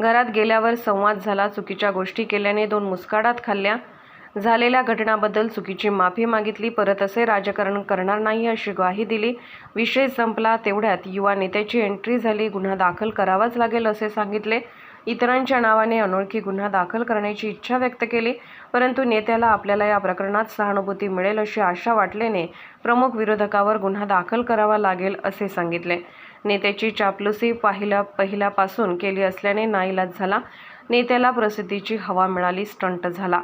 घरात गेल्यावर संवाद झाला चुकीच्या गोष्टी केल्याने दोन मुस्काडात खाल्ल्या. झालेल्या घटनाबद्दल चुकीची माफी मागितली परत असे राजकारण करणार नाही अशी ग्वाही दिली. विषय संपला तेवढ्यात युवा नेत्याची एंट्री झाली गुन्हा दाखल करावाच लागेल असे सांगितले. इतरांच्या नावाने अनोळखी गुन्हा दाखल करण्याची इच्छा व्यक्त केली परंतु नेत्याला आपल्याला या प्रकरणात सहानुभूती मिळेल अशी आशा वाटल्याने प्रमुख विरोधकावर गुन्हा दाखल करावा लागेल असे सांगितले. नेत्याची चापलुसी पाहिल्या पहिल्यापासून केली असल्याने नाईलाज झाला. नेत्याला प्रसिद्धीची हवा मिळाली स्टंट झाला.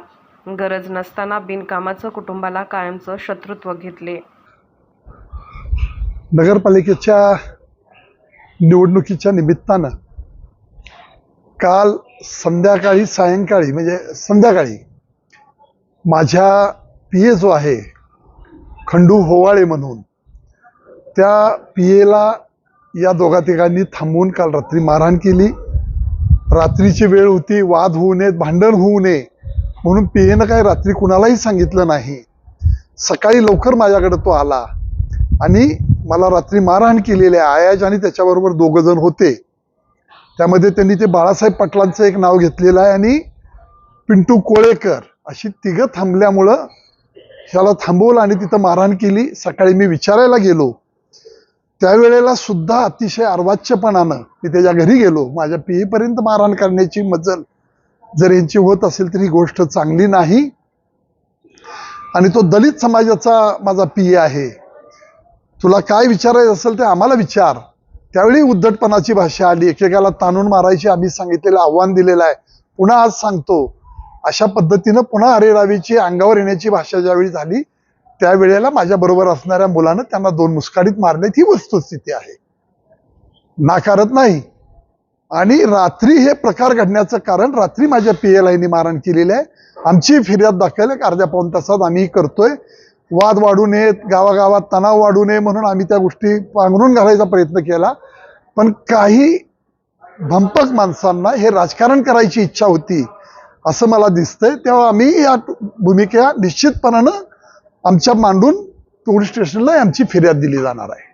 गरज नसताना बिनकामाचं कुटुंबाला कायमचं शत्रुत्व घेतले. नगरपालिकेच्या निवडणुकीच्या निमित्तानं काल संध्याकाळी सायंकाळी म्हणजे संध्याकाळी माझ्या पी ए जो आहे खंडू होवाळे म्हणून त्या पी एला या दोघा तिघांनी थांबून काल रात्री मारहाण केली. रात्रीची वेळ होती वाद होऊ नयेत भांडण होऊ नये म्हणून पी एनं रात्री कुणालाही सांगितलं नाही. सकाळी लवकर माझ्याकडे तो आला आणि मला रात्री मारहाण केलेली आहे. आयाज आणि त्याच्याबरोबर दोघं जण होते. त्यामध्ये त्यांनी ते बाळासाहेब पाटलांचं एक नाव घेतलेलं आहे आणि पिंटू कोळेकर अशी तिघं थांबल्यामुळं ह्याला थांबवलं आणि तिथं मारहाण केली. सकाळी मी विचारायला गेलो त्यावेळेला सुद्धा अतिशय अर्वाच्यपणानं मी त्याच्या घरी गेलो. माझ्या पिढीपर्यंत मारहाण करण्याची मजल जर यांची होत असेल तर ही गोष्ट चांगली नाही. आणि तो दलित समाजाचा माझा पी आहे. तुला काय विचारायचं असेल ते आम्हाला विचार. त्यावेळी उद्धटपणाची भाषा आली. एकेकाला ताणून मारायची आम्ही सांगितलेलं आव्हान दिलेलं आहे. पुन्हा आज सांगतो. अशा पद्धतीनं पुन्हा अरेरावीची अंगावर येण्याची भाषा ज्यावेळी झाली त्यावेळेला माझ्याबरोबर असणाऱ्या मुलानं त्यांना दोन मुस्काडीत मारण्यात ही वस्तुस्थिती आहे. नाकारत नाही. आणि रात्री हे प्रकार घडण्याचं कारण रात्री माझ्या पी एल आयनी मारहाण केलेली आहे. आमची फिर्याद दाखल एक अर्ध्या पाऊन तासात आम्ही करतोय. वाद वाढू नयेत. गावागावात तणाव वाढू नये म्हणून आम्ही त्या गोष्टी पांघरून घालायचा प्रयत्न केला. पण काही भंपक माणसांना हे राजकारण करायची इच्छा होती असं मला दिसतंय. तेव्हा आम्ही या भूमिका निश्चितपणानं आमच्या मांडून पोलीस स्टेशनला आमची फिर्याद दिली जाणार आहे.